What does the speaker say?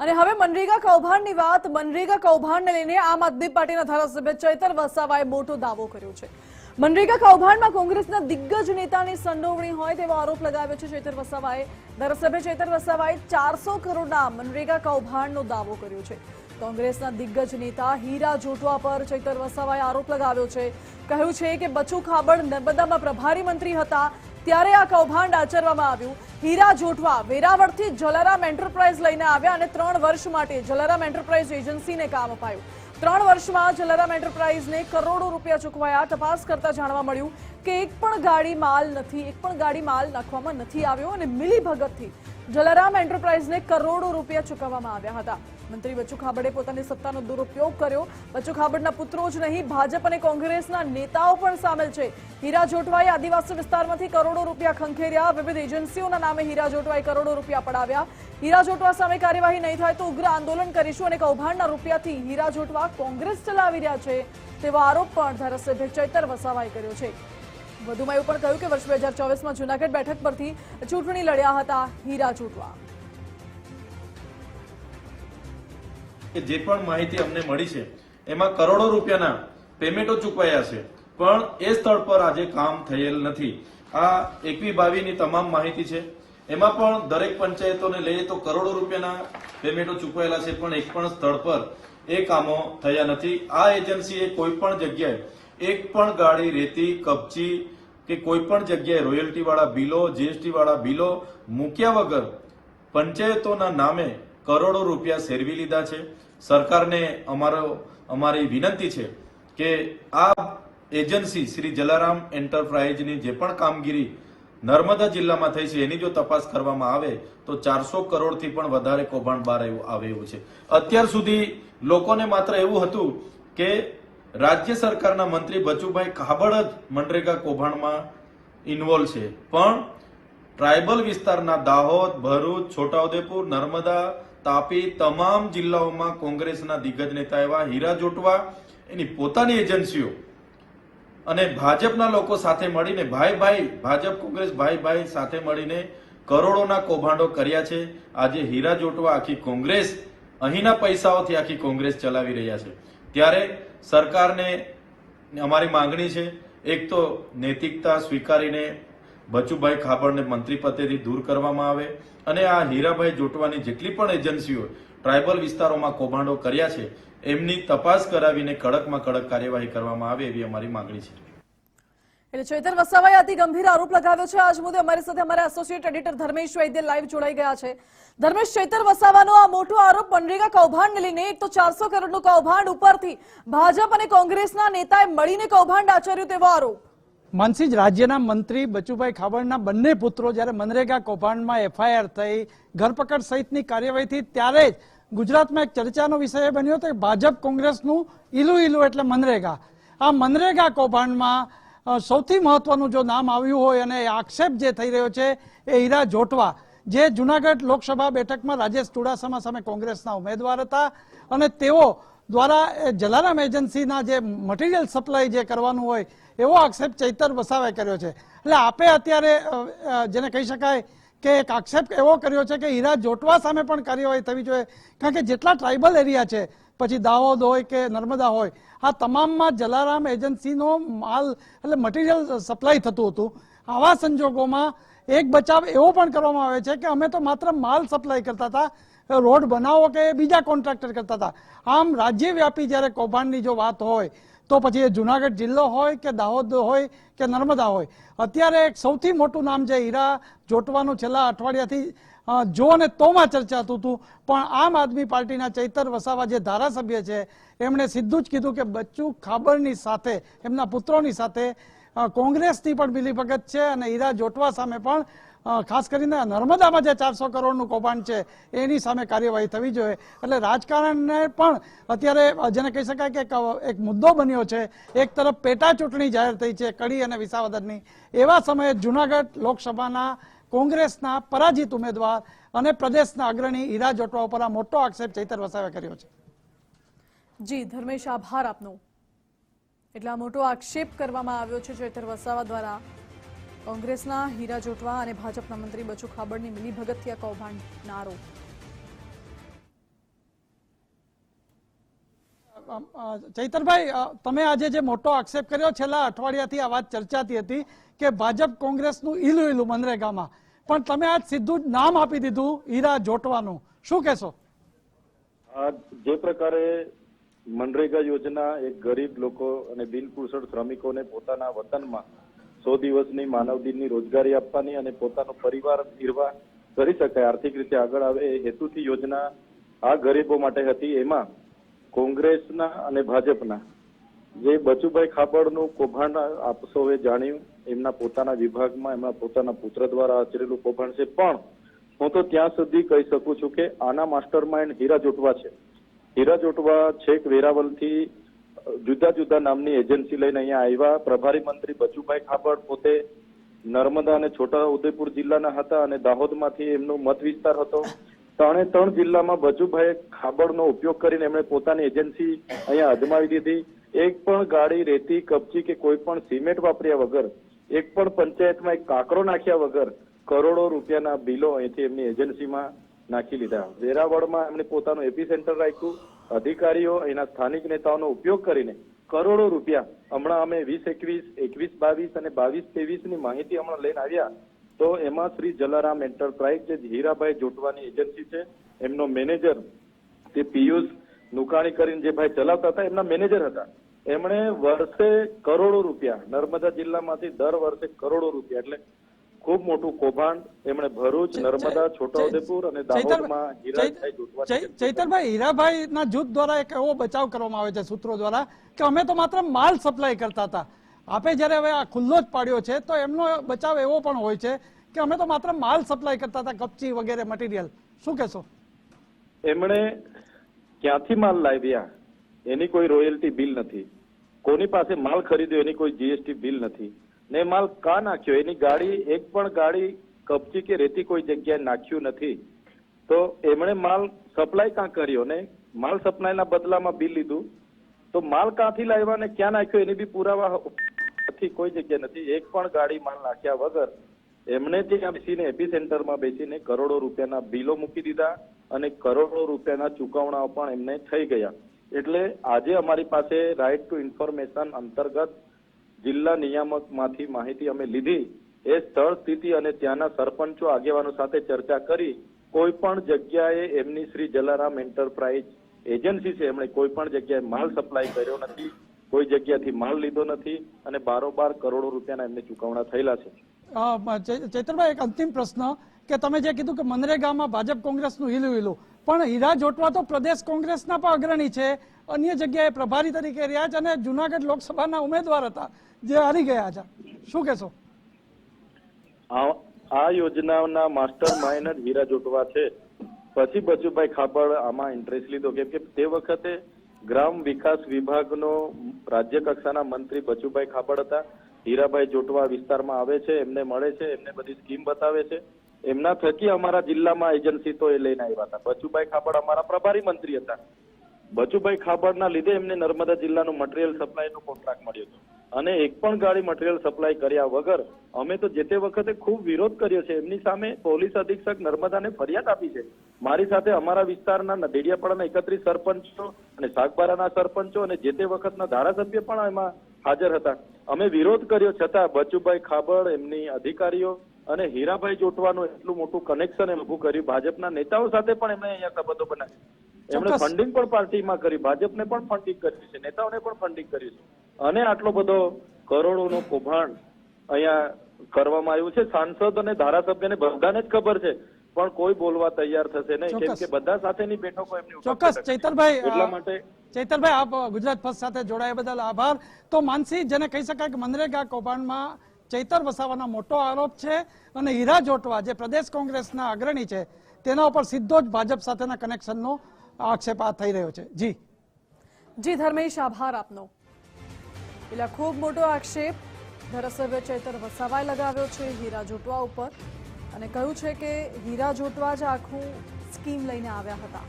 અને હવે મનરેગા કૌભાંડની વાત, મનરેગા કૌભાંડને લઈને આમ આદમી પાર્ટીના ધારાસભ્ય ચૈતર વસાવાએ મોટો દાવો કર્યો છે. મનરેગા કૌભાંડમાં કોંગ્રેસના દિગ્ગજ નેતાની સંડોવણી હોય તેવો આરોપ લગાવ્યો છે ચૈતર વસાવાએ. ધારાસભ્ય ચૈતર વસાવાએ ચારસો કરોડના મનરેગા કૌભાંડનો દાવો કર્યો છે. કોંગ્રેસના દિગ્ગજ નેતા હીરા જોટવા પર ચૈતર વસાવાએ આરોપ લગાવ્યો છે. કહ્યું છે કે બચુ ખાબડ નર્મદામાં પ્રભારી મંત્રી હતા. ત્યારે આ કૌભાંડ આચરવામાં આવ્યું. હીરા જોઠવા, વેરાવળથી જલારામ એન્ટરપ્રાઇઝ લઈને આવ્યા અને ત્રણ વર્ષ માટે જલારામ એન્ટરપ્રાઇઝ એજન્સીને કામ અપાયું. ત્રણ વર્ષમાં જલારામ એન્ટરપ્રાઇઝને કરોડો રૂપિયા ચૂકવાયા. તપાસ કરતા જાણવા મળ્યું કે એક પણ ગાડી માલ નથી, એક પણ ગાડી માલ નાખવામાં નથી આવ્યો અને મિલી ભગતથી જલારામ એન્ટરપ્રાઇઝને કરોડો રૂપિયા ચૂકવવામાં આવ્યા હતા. મંત્રી બચ્ચુ ખાબડે પોતાની સત્તાનો દુરુપયોગ કર્યો. બચ્ચુ ખાબડના પુત્રો જ નહીં, ભાજપ અને કોંગ્રેસના નેતાઓ પણ સામેલ છે. હીરા જોટવાએ આદિવાસી વિસ્તારમાંથી કરોડો રૂપિયા ખંખેર્યા. વિવિધ એજન્સીઓના નામે હીરા જોટવાએ કરોડો રૂપિયા પડાવ્યા. હીરા જોટવા સામે કાર્યવાહી નહીં થાય તો ઉગ્ર આંદોલન કરીશું અને કૌભાંડના રૂપિયાથી હીરા જોટવા કોંગ્રેસ ચલાવી રહ્યા છે, તેવો આરોપ પણ ધારાસભ્ય ચૈતર વસાવાએ કર્યો છે. વધુમાં એવું પણ કહ્યું કે વર્ષ બે હજાર ચોવીસમાં જૂનાગઢ બેઠક પરથી ચૂંટણી લડ્યા હતા હીરા જોટવા. કે જે પણ માહિતી અમને મળી છે, એમાં કરોડો રૂપિયાના પેમેન્ટો ચૂકવાયા છે. પણ એ સ્થળ પર આજે કામ થયેલ નથી. આ એકવી બાવીની તમામ માહિતી છે. એમાં પણ દરેક પંચાયતોને લઈએ તો કરોડો રૂપિયાના પેમેન્ટો ચૂકવાયેલા છે, પણ એક પણ સ્થળ પર એ કામો થયા નથી. આ એજન્સીએ કોઈ પણ જગ્યાએ એક પણ ગાડી રેતી, કપચી કે કોઈ પણ જગ્યાએ રોયલ્ટી વાળા બિલો જીએસટી વાળા બિલો મૂક્યા વગર પંચાયતોના નામે કરોડો રૂપિયા સેરવી લીધા છે. સરકારને અમારો, અમારી વિનંતી છે કે આ એજન્સી શ્રી જલારામ એન્ટરપ્રાઇઝની જે પણ કામગીરી નર્મદા જિલ્લામાં થઈ છે, એની જો તપાસ કરવામાં આવે, તો ચારસો કરોડથી પણ વધારે કૌભાંડ બહાર આવે એવું છે. અત્યાર સુધી લોકોને માત્ર એવું હતું કે રાજ્ય સરકારના મંત્રી બચુભાઈ કાબડ જ મનરેગા કૌભાંડમાં ઇન્વોલ્વ છે. પણ ટ્રાયબલ વિસ્તારના દાહોદ, ભરૂચ, છોટાઉદેપુર, નર્મદા તાપી તમામ જિલ્લાઓમાં કોંગ્રેસના દિગ્ગજ નેતા એવા હીરા જોટવા, એની પોતાની એજન્સીઓ અને ભાજપના લોકો સાથે મળીને ભાઈ ભાઈ, ભાજપ કોંગ્રેસ ભાઈ ભાઈ સાથે મળીને કરોડોના કૌભાંડો કર્યા છે. આજે હીરા જોટવા આખી કોંગ્રેસ, અહીંના પૈસાઓથી આખી કોંગ્રેસ ચલાવી રહ્યા છે. ત્યારે સરકારને અમારી માંગણી છે, એક તો નૈતિકતા સ્વીકારીને બચુભાઈ ખાબડને મંત્રી પદેથી દૂર કરવામાં આવે અને આ હીરાભાઈ જોટવાની જેટલી પણ એજન્સીઓ ટ્રાયબલ વિસ્તારોમાં કૌભાંડો કર્યા છે, એમની તપાસ કરાવીને કડકમાં કડક કાર્યવાહી કરવામાં આવે એવી અમારી માંગણી છે. એટલે ચેતન વસાવાએ અતિ ગંભીર આરોપ લગાવ્યો છે. આજ મુદ્દે અમારી સાથે અમારા associate editor Dharmesh Vaidya live જોડાઈ ગયા છે. ધર્મેશ ચૈતર વસાવાનો આ મોટો આરોપ મનરેગા કૌભાંડને લઈને એક તો ચારસો કરોડનું કૌભાંડ ઉપરથી ભાજપ અને કોંગ્રેસના નેતાએ મળીને કૌભાંડ આચર્યું તેવો આરોપ. માનસીજ રાજ્યના મંત્રી બચુભાઈ ખાબડના બંને પુત્રો જ્યારે મનરેગા કૌભાંડમાં એફઆઈઆર થઈ, ધરપકડ સહિતની કાર્યવાહીથી ત્યારે જ ગુજરાતમાં એક ચર્ચાનો વિષય બન્યો હતો કે ભાજપ કોંગ્રેસનું ઈલું ઈલું એટલે મનરેગા. આ મનરેગા કૌભાંડમાં સૌથી મહત્વનું જો નામ આવ્યું હોય અને આક્ષેપ જે થઈ રહ્યો છે એ હીરા જોટવા, જે જુનાગઢ લોકસભા બેઠકમાં રાજેશ ચુડાસમા સામે કોંગ્રેસના ઉમેદવાર હતા અને તેઓ દ્વારા જલારામ એજન્સીના જે મટીરિયલ સપ્લાય જે કરવાનું હોય એવો આક્ષેપ ચૈતર વસાવાએ કર્યો છે. એટલે આપે અત્યારે જેને કહી શકાય કે એક આક્ષેપ એવો કર્યો છે કે હીરા જોટવા સામે પણ કાર્યવાહી થવી જોઈએ. કારણ કે જેટલા ટ્રાઇબલ એરિયા છે, પછી દાહોદ હોય કે નર્મદા હોય, આ તમામમાં જલારામ એજન્સીનો માલ, એટલે મટીરિયલ સપ્લાય થતું હતું. આવા સંજોગોમાં એક બચાવ એવો પણ કરવામાં આવે છે કે અમે તો માત્ર માલ સપ્લાય કરતા હતા, રોડ બનાવો કે બીજા કોન્ટ્રાક્ટર કરતા હતા. આમ રાજ્યવ્યાપી જ્યારે કૌભાંડની જો વાત હોય તો પછી એ જુનાગઢ જિલ્લો હોય કે દાહોદ હોય કે નર્મદા હોય. અત્યારે એક સૌથી મોટું નામ છે હીરા. જોટવાનું છેલ્લા અઠવાડિયાથી જો અને તોમાં ચર્ચાતું હતું. પણ આમ આદમી પાર્ટીના ચૈતર વસાવા જે ધારાસભ્ય છે, એમણે સીધું જ કીધું કે બચ્ચુ ખાબડની સાથે, એમના પુત્રોની સાથે કોંગ્રેસની પણ મિલીભગત છે અને હીરા જોટવા સામે પણ ખાસ કરીને નર્મદામાં જે ચારસો કરોડનું કૌભાંડ છે એની સામે કાર્યવાહી થવી જોઈએ. એટલે રાજકારણને પણ અત્યારે જેને કહી શકાય કે એક, મુદ્દો બન્યો છે એક તરફ પેટા ચૂંટણી જાહેર થઈ છે કડી અને વિસાવદરની. એવા સમયે જુનાગઢ લોકસભાના કોંગ્રેસના પરાજિત ઉમેદવાર અને પ્રદેશના અગ્રણી હીરા જોટવા ઉપર આ મોટો આક્ષેપ ચૈતર વસાવે કર્યો છે. જી ધર્મેશ આભાર આપનો. એટલા મોટો આક્ષેપ કરવામાં આવ્યો છે ચૈતર વસાવા દ્વારા. કોંગ્રેસના હીરા જોટવા અને ભાજપના મંત્રી બચુ ખાબડની મિલીભગતથી આ કૌભાંડના આરોપ અ, તમે આજે જે મોટો આક્ષેપ કર્યો છેલ્લા અઠવાડિયાથી આ વાત ચર્ચાતી હતી કે ભાજપ કોંગ્રેસનું ઈલું ઈલું મનરેગામાં. પણ તમે આજ સીધું જ નામ આપી દીધું હીરા જોટવાનું. શું કહેશો? જે પ્રકારે મનરેગા યોજના એક ગરીબ લોકો અને બિનકુશળ શ્રમિકોને પોતાના વતનમાં સો દિવસની માનવ દિનની રોજગારી આપવાની અને પોતાનો પરિવાર નિર્વાહ કરી શકાય. આર્થિક રીતે આગળ આવે એ હેતુથી યોજના આ ગરીબો માટે હતી. એમાં કોંગ્રેસના અને ભાજપના જે બચુભાઈ ખાબડનું કૌભાંડ આપ સૌએ જાણ્યું, એમના પોતાના વિભાગમાં, એમના પોતાના પુત્ર દ્વારા આચરેલું કૌભાંડ છે. પણ હું તો ત્યાં સુધી કહી શકું છું કે આના માસ્ટર માઇન્ડ હીરા જોટવા છે. હીરા જોટવા છેક વેરાવલથી જુદા જુદા નામની એજન્સી લઈને અહીંયા આવ્યા. પ્રભારી મંત્રી બચુભાઈ ખાબડ પોતે નર્મદા અને છોટા ઉદેપુર જિલ્લાના હતા અને દાહોદમાંથી એમનો મત વિસ્તાર હતો. ત્રણે ત્રણ જિલ્લામાં બચુભાઈ ખાબડનો ઉપયોગ કરીને એમણે પોતાની એજન્સી અહીંયા અજમાવી દીધી. એક પણ ગાડી, રેતી, કપચી કે કોઈ પણ સિમેન્ટ વાપર્યા વગર, એક પણ પંચાયતમાં એક કાંકરો નાખ્યા વગર કરોડો રૂપિયાના બિલો અહીંથી એમની એજન્સીમાં નાખી લીધા. વેરાવળમાં એમણે પોતાનું એપી સેન્ટર રાખ્યું. અધિકારીઓ અહીંના સ્થાનિક નેતાઓનો ઉપયોગ કરીને કરોડો રૂપિયા, હમણાં અમે વીસ એકવીસ એકવીસ બાવીસ અને બાવીસ ત્રેવીસની માહિતી હમણાં લઈને આવ્યા, તો એમાં શ્રી જલારામ એન્ટરપ્રાઇઝ, જે હીરાભાઈ જોટવાની એજન્સી છે, એમનો મેનેજર, તે પિયુષ નુકાણી કરીને જે ભાઈ ચલાવતા હતા, એમના મેનેજર હતા. એમણે વર્ષે કરોડો રૂપિયા, નર્મદા જિલ્લામાંથી દર વર્ષે કરોડો રૂપિયા, એટલે ખૂબ મોટું કૌભાંડ એમણે ભરૂચ નર્મદા છોટાઉદેપુર અને દાહોદમાં હીરાભાઈ ચૈતરભાઈ હીરાભાઈ ના જૂથ દ્વારા એક એવો બચાવ કરવામાં આવે છે સૂત્રો દ્વારા કે અમે તો માત્ર માલ સપ્લાય કરતા હતા. આપે જ્યારે હવે આ ખુલ્લો જ પાડ્યો છે તો એમનો બચાવ એવો પણ હોય છે કે અમે તો માત્ર માલ સપ્લાય કરતા હતા કપચી વગેરે મટીરિયલ શું કહેશો? એમણે ક્યાંથી માલ લાવ્યા? એની કોઈ રોયલ્ટી બિલ નથી. કોની પાસે માલ ખરીદ્યો એની કોઈ જીએસટી બિલ નથી. ને માલ કા નાખ્યો? એની ગાડી, એક પણ ગાડી કપચી કે રેતી કોઈ જગ્યાએ નાખ્યું નથી. તો એમણે માલ સપ્લાય કાં કર્યો ને? માલ સપ્લાયના બદલામાં બિલ લીધું. તો માલ કાંથી લાવ્યા ને ક્યાં નાખ્યો? એની બી પુરાવા નથી, કોઈ જગ્યાએ નથી. એક પણ ગાડી માલ નાખ્યા વગર એમણે ત્યાં બેસીને એપી સેન્ટરમાં બેસીને કરોડો રૂપિયાના બિલો મૂકી દીધા અને કરોડો રૂપિયાના ચુકવણાઓ પણ એમને થઈ ગયા. એટલે આજે અમારી પાસે રાઇટ ટુ ઇન્ફોર્મેશન અંતર્ગત જિલ્લા નિયામકમાંથી માહિતી અમે લીધી. એ સ્થળ સ્થિતિ અને ત્યાંના સરપંચો આગેવાનો સાથે ચર્ચા કરી. કોઈ પણ જગ્યાએ એમની શ્રી જલારામ એન્ટરપ્રાઇઝ એજન્સી છે. એમણે કોઈ પણ જગ્યાએ માલ સપ્લાય કર્યો નથી. કોઈ જગ્યાથી માલ લીધો નથી અને બારોબાર કરોડો રૂપિયાના એમને ચુકવણા થયેલા છે. અ, એક અંતિમ પ્રશ્ન. કે તમે જે કીધું કે મનરેગામાં ભાજપ કોંગ્રેસનું હિલું હિલું. પણ હીરા જોટવા તો પ્રદેશ કોંગ્રેસના પણ અગ્રણી છે. અન્ય જગ્યાએ પ્રભારી તરીકે રહ્યા છે અને જુનાગઢ લોકસભાના ઉમેદવાર હતા, જે હારી ગયા છે શું કહેશો? આ યોજનાના માસ્ટર માઇન્ડ હીરા જોટવા છે. પછી બચુભાઈ ખાબડ આમાં ઇન્ટરેસ્ટ લીધો કેમ કે તે વખતે ગ્રામ વિકાસ વિભાગનો રાજ્ય કક્ષાના મંત્રી બચુભાઈ ખાબડ હતા. હીરાભાઈ જોટવા વિસ્તારમાં આવે છે, એમને મળે છે, એમને બધી સ્કીમ બતાવે છે. એમના થકી અમારા જિલ્લામાં એજન્સી તો એ લઈને આવ્યા હતા. બચુભાઈ ખાબડ અમારા પ્રભારી મંત્રી હતા. બચુભાઈ ખાબડના લીધે એમને નર્મદા જિલ્લાનું મટીરિયલ સપ્લાયનો કોન્ટ્રાક્ટ મળ્યો હતો. અને એક પણ ગાડી મટીરિયલ સપ્લાય કર્યા વગર અમે તો જે તે વખતે ખૂબ વિરોધ કર્યો છે. એમની સામે પોલીસ અધિક્ષક નર્મદાને ફરિયાદ આપી છે. મારી સાથે અમારા વિસ્તારના ડેડિયાપાડાના એકત્રીસ સરપંચો અને સાગબારાના સરપંચો અને જે તે વખતના ધારાસભ્ય પણ એમાં હાજર હતા. અમે વિરોધ કર્યો. છતાં બચુભાઈ ખાબડ એમની અધિકારીઓ અને હીરાભાઈ જોટવાનું એટલું મોટું કનેક્શન એમ ઉભું કર્યું. ભાજપના નેતાઓ સાથે પણ એમણે અહીંયા સંબંધો બનાવ્યા. એમણે ફંડિંગ પણ પાર્ટીમાં કરી. ભાજપને પણ ફંડિંગ કર્યું છે. નેતાઓને પણ ફંડિંગ કર્યું છે. અને આટલો બધો કરોડોનો કૌભાંડ અહીંયા કરવામાં આવ્યું છે. સાંસદ અને ધારાસભ્યને બધાને જ ખબર છે. પણ કોઈ બોલવા તૈયાર થશે નહીં. કેમ કે બધા સાથેની બેઠકો એમની ચોક્કસ. ચૈતનભાઈ એટલા માટે ચૈતનભાઈ આપ ગુજરાત ફર્સ્ટ સાથે જોડાયા બદલ આભાર. તો માનસી જેને કહી શકાય કે મનરેગા કૌભાંડમાં ચૈતર વસાવાનો મોટો આરોપ છે અને હીરા જોટવા જે પ્રદેશ કોંગ્રેસના અગ્રણી છે, તેના ઉપર સીધો જ ભાજપ સાથેના કનેક્શનનો આક્ષેપ આ થઈ રહ્યો છે. જી. જી, ધર્મેશ, આભાર આપનો. એટલે ખૂબ મોટો આક્ષેપ, ધારાસભ્ય ચૈતર વસાવાએ લગાવ્યો છે હીરા જોટવા ઉપર અને કહ્યું છે કે હીરા જોટવા જ આખું સ્કીમ લઈને આવ્યા હતા.